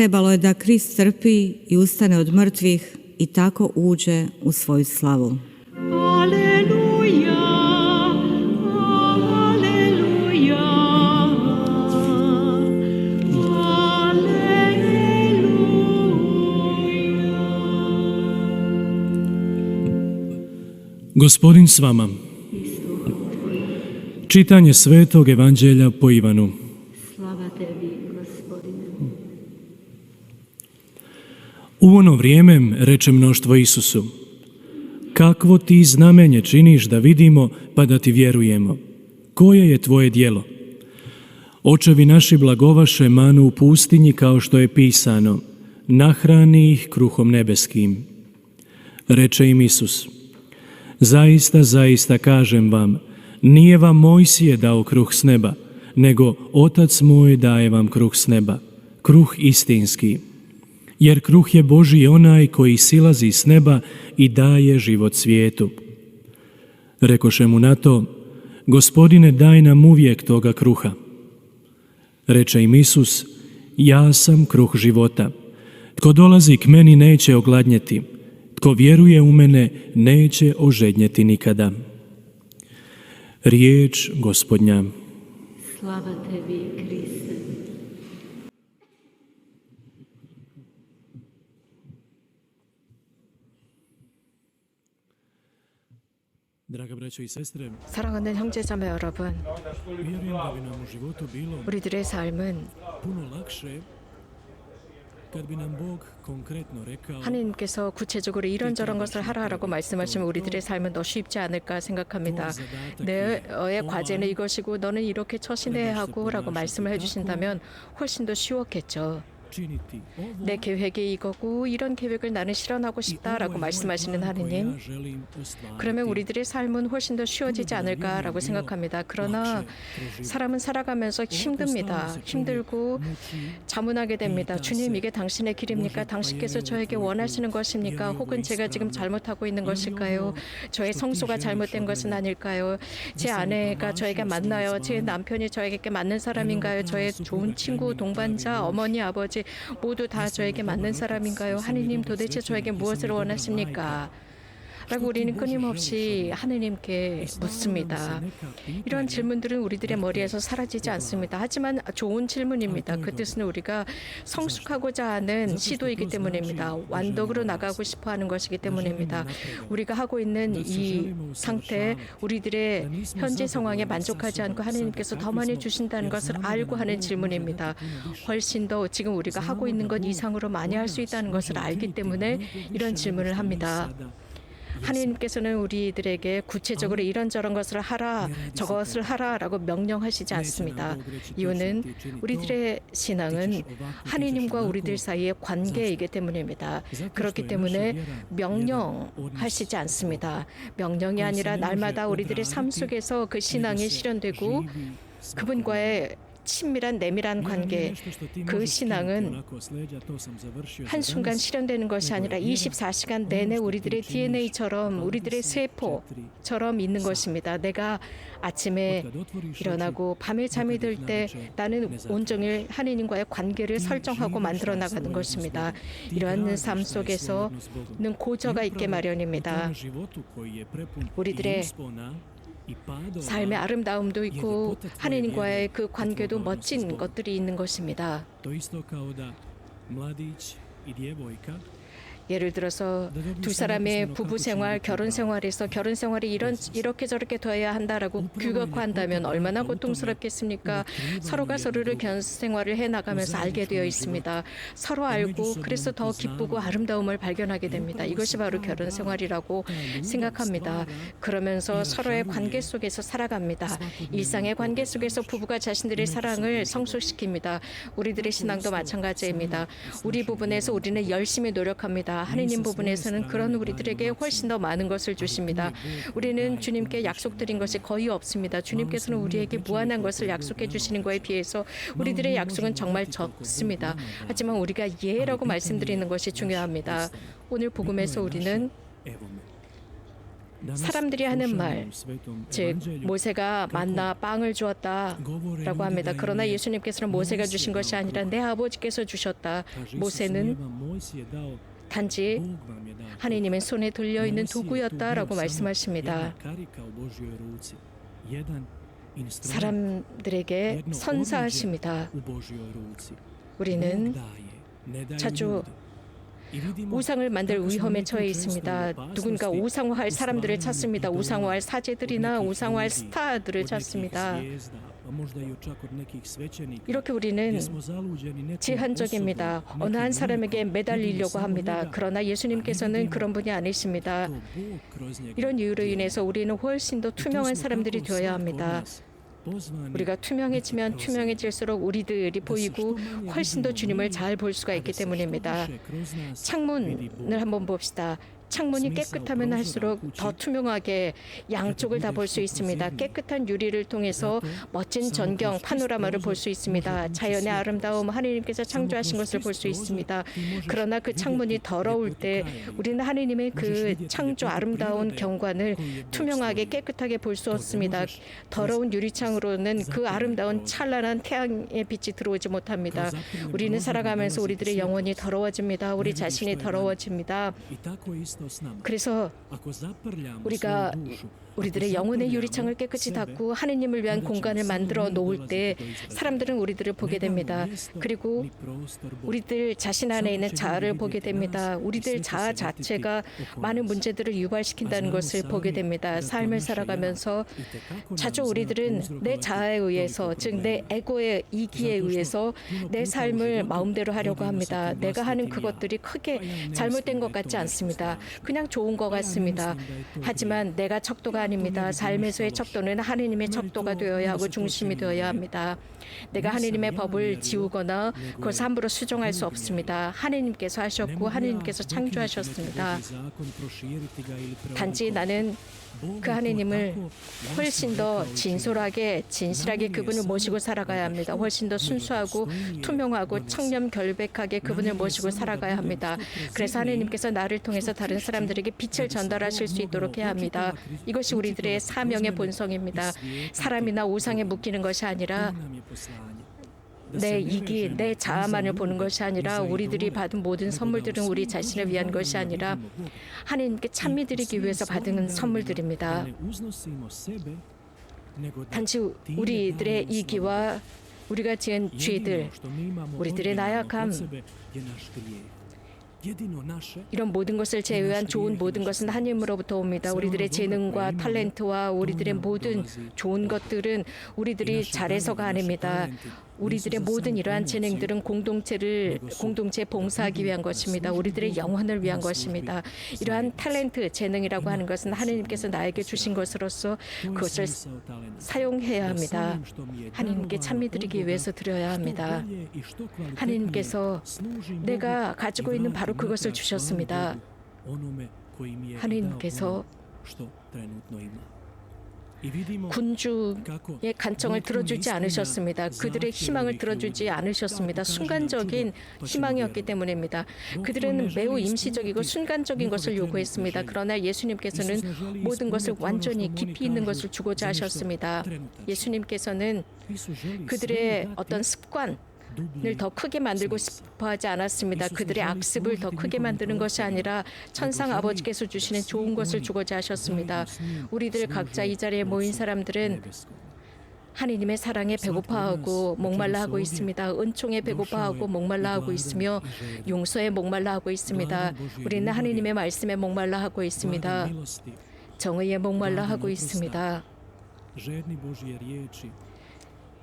Trebalo je da Krist trpi i ustane od mrtvih i tako uđe u svoju slavu. Aleluja, aleluja, aleluja. Gospodin s vama. Čitanje Svetog Evanđelja po Ivanu. Slava tebi, gospodine. U ono vrijeme reče mnoštvo Isusu, kakvo ti znamenje činiš da vidimo pa da ti vjerujemo? Koje je tvoje dijelo? Očevi naši blagovaše manu u pustinji kao što je pisano, nahrani ih kruhom nebeskim. Reče im Isus, zaista, zaista kažem vam, nije vam Mojsije dao kruh s neba, nego Otac moj daje vam kruh s neba, kruh istinski. Jer kruh je Boži onaj koji silazi s neba i daje život svijetu. Rekoše mu na to, Gospodine daj nam uvijek toga kruha. Reče im Isus, ja sam kruh života. Tko dolazi k meni neće ogladnjeti, tko vjeruje u mene neće ožednjeti nikada. Riječ gospodnja. Slava tebi, Kriste. 사랑하는 형제 자매 여러분, u životu bilo 우리들의 삶은 하나님께서 구체적으로 이런저런 것을 하라라고 말씀하시면 우리들의 삶은 더 쉽지 않을까 생각합니다. 너의 과제는 이것이고 너는 이렇게 처신해야 하고라고 말씀을 해주신다면 훨씬 더 쉬웠겠죠. Činiti ovo 내 계획이 이거고 이런 계획을 나는 실현하고 싶다라고 말씀하시는 하느님. 그러면 우리들의 삶은 훨씬 더 쉬워지지 않을까라고 생각합니다. 그러나 사람은 살아가면서 힘듭니다. 힘들고 자문하게 됩니다. 주님, 이게 당신의 길입니까? 당신께서 저에게 원하시는 것입니까? 혹은 제가 지금 잘못하고 있는 것일까요? 저의 성소가 잘못된 것은 아닐까요? 제 아내가 저에게 맞나요? 제 남편이 저에게 맞는 사람인가요? 저의 좋은 친구, 동반자, 어머니, 아버지 모두 다 저에게 맞는 사람인가요? 하느님 도대체 저에게 무엇을 원하십니까? 라고 우리는 끊임없이 하느님께 묻습니다. 이런 질문들은 우리들의 머리에서 사라지지 않습니다. 하지만 좋은 질문입니다. 그 뜻은 우리가 성숙하고자 하는 시도이기 때문입니다. 완덕으로 나가고 싶어 하는 것이기 때문입니다. 우리가 하고 있는 이 상태, 우리들의 현재 상황에 만족하지 않고 하나님께서 더 많이 주신다는 것을 알고 하는 질문입니다. 훨씬 더 지금 우리가 하고 있는 것 이상으로 많이 할 수 있다는 것을 알기 때문에 이런 질문을 합니다. 하나님께서는 우리들에게 구체적으로 이런저런 것을 하라, 저것을 하라라고 명령하시지 않습니다. 이유는 우리들의 신앙은 하나님과 우리들 사이의 관계이기 때문입니다. 그렇기 때문에 명령하시지 않습니다. 명령이 아니라 날마다 우리들의 삶 속에서 그 신앙이 실현되고 그분과의 친밀한 내밀한 관계, 그 신앙은 한순간 실현되는 것이 아니라 24시간 내내 우리들의 DNA처럼 우리들의 세포처럼 있는 것입니다. 내가 아침에 일어나고 밤에 잠이 들 때 나는 온종일 하느님과의 관계를 설정하고 만들어 나가는 것입니다. 이러한 삶 속에서는 고저가 있게 마련입니다. 우리들의 삶의 아름다움도 있고 하느님과의 그 관계도 멋진 것들이 있는 것입니다. 예를 들어서 두 사람의 부부 생활, 결혼 생활에서 결혼 생활이 이런 이렇게 저렇게 돼야 한다라고 규격화한다면 얼마나 고통스럽겠습니까? 서로가 서로를 결혼 생활을 해 나가면서 알게 되어 있습니다. 서로 알고 그래서 더 기쁘고 아름다움을 발견하게 됩니다. 이것이 바로 결혼 생활이라고 생각합니다. 그러면서 서로의 관계 속에서 살아갑니다. 일상의 관계 속에서 부부가 자신들의 사랑을 성숙시킵니다. 우리들의 신앙도 마찬가지입니다. 우리 부분에서 우리는 열심히 노력합니다. 하느님 부분에서는 그런 우리들에게 훨씬 더 많은 것을 주십니다. 우리는 주님께 약속드린 것이 거의 없습니다. 주님께서는 우리에게 무한한 것을 약속해 주시는 것에 비해서 우리들의 약속은 정말 적습니다. 하지만 우리가 예라고 말씀드리는 것이 중요합니다. 오늘 복음에서 우리는. 사람들이 하는 말, 즉 모세가 만나 빵을 주었다라고 합니다. 그러나 예수님께서는 모세가 주신 것이 아니라 내 아버지께서 주셨다. 모세는 단지 하느님의 손에 들려 있는 도구였다라고 말씀하십니다. 사람들에게 선사하십니다. 우리는 자주 우상을 만들 위험에 처해 있습니다. 누군가 우상화할 사람들을 찾습니다. 우상화할 사제들이나 우상화할 스타들을 찾습니다. 이렇게 우리는 제한적입니다. 어느 한 사람에게 매달리려고 합니다. 그러나 예수님께서는 그런 분이 아니십니다. 이런 이유로 인해서 우리는 훨씬 더 투명한 사람들이 되어야 합니다. 우리가 투명해지면 투명해질수록 우리들이 보이고 훨씬 더 주님을 잘 볼 수가 있기 때문입니다. 창문을 한번 봅시다. 창문이 깨끗하면 할수록 더 투명하게 양쪽을 다 볼 수 있습니다. 깨끗한 유리를 통해서 멋진 전경 파노라마를 볼 수 있습니다. 자연의 아름다움 하나님께서 창조하신 것을 볼 수 있습니다. 그러나 그 창문이 더러울 때 우리는 하나님의 그 창조 아름다운 경관을 투명하게 깨끗하게 볼 수 없습니다. 더러운 유리창으로는 그 아름다운 찬란한 태양의 빛이 들어오지 못합니다. 우리는 살아가면서 우리들의 영혼이 더러워집니다. 우리 자신이 더러워집니다. 그래서 우리가 우리들의 영혼의 유리창을 깨끗이 닫고 하느님을 위한 공간을 만들어 놓을 때 사람들은 우리들을 보게 됩니다. 그리고 우리들 자신 안에 있는 자아를 보게 됩니다. 우리들 자아 자체가 많은 문제들을 유발시킨다는 것을 보게 됩니다. 삶을 살아가면서 자주 우리들은 내 자아에 의해서 즉 내 에고의 이기에 의해서 내 삶을 마음대로 하려고 합니다. 내가 하는 그것들이 크게 잘못된 것 같지 않습니다. 그냥 좋은 것 같습니다. 하지만 내가 척도가 아닙니다. 삶에서의 척도는 하느님의 척도가 되어야 하고 중심이 되어야 합니다. 내가 하느님의 법을 지우거나 그것을 함부로 수정할 수 없습니다. 하느님께서 하셨고 하느님께서 창조하셨습니다. 단지 나는 그 하느님을 훨씬 더 진솔하게 진실하게 그분을 모시고 살아가야 합니다. 훨씬 더 순수하고 투명하고 청렴 결백하게 그분을 모시고 살아가야 합니다. 그래서 하느님께서 나를 통해서 다른 사람들에게 빛을 전달하실 수 있도록 해야 합니다. 이것이 우리들의 사명의 본성입니다. 사람이나 우상에 묶이는 것이 아니라 내 이기, 내 자아만을 보는 것이 아니라 우리들이 받은 모든 선물들은 우리 자신을 위한 것이 아니라 하나님께 찬미 드리기 위해서 받은 선물들입니다. 단지 우리들의 이기와 우리가 지은 죄들, 우리들의 나약함, 이런 모든 것을 제외한 좋은 모든 것은 하나님으로부터 옵니다. 우리들의 재능과 탤런트와 우리들의 모든 좋은 것들은 우리들이 잘해서가 아닙니다. 우리들의 모든 이러한 재능들은 공동체를 공동체 봉사하기 위한 것입니다. 우리들의 영혼을 위한 것입니다. 이러한 탤런트 재능이라고 하는 것은 하나님께서 나에게 주신 것으로서 그것을 사용해야 합니다. 하나님께 찬미 드리기 위해서 드려야 합니다. 하나님께서 내가 가지고 있는 바로 그것을 주셨습니다. 하나님께서 군주의 간청을 들어주지 않으셨습니다. 그들의 희망을 들어주지 않으셨습니다. 순간적인 희망이었기 때문입니다. 그들은 매우 임시적이고 순간적인 것을 요구했습니다. 그러나 예수님께서는 모든 것을 완전히 깊이 있는 것을 주고자 하셨습니다. 예수님께서는 그들의 어떤 습관, 을더 크게 만들고 싶어 하지 않았습니다. 그들의 악습을 더 크게 만드는 것이 아니라 천상 아버지께서 주시는 좋은 것을 주고자 하셨습니다. 우리들 각자 이 자리에 모인 사람들은 하나님의 사랑에 배고파하고 목말라 하고 있습니다. 은총에 배고파하고 목말라 하고 있으며 용서에 목말라 하고 있습니다. 우리는 하나님의 말씀에 목말라 하고 있습니다. 정의에 목말라 하고 있습니다.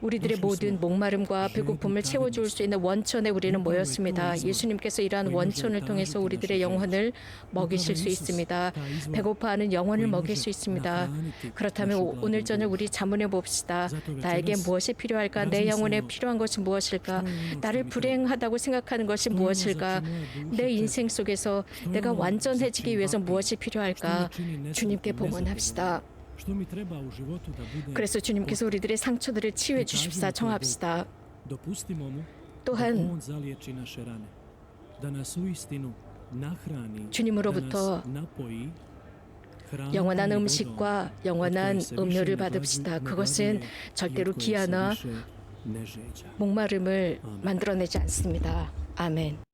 우리들의 모든 목마름과 배고픔을 채워줄 수 있는 원천에 우리는 모였습니다. 예수님께서 이러한 원천을 통해서 우리들의 영혼을 먹이실 수 있습니다. 배고파하는 영혼을 먹일 수 있습니다. 그렇다면 오- 오늘 저녁 우리 자문해 봅시다. 나에게 무엇이 필요할까? 내 영혼에 필요한 것이 무엇일까? 나를 불행하다고 생각하는 것이 무엇일까? 내 인생 속에서 내가 완전해지기 위해서 무엇이 필요할까? 주님께 봉헌합시다. 그래서 주님께서 우리들의 상처들을 치유해 주십사 청합시다. 또한 또한 주님으로부터 영원한 음식과 영원한 음료를 받읍시다. 그것은 절대로 기아나 목마름을 만들어내지 않습니다. 아멘.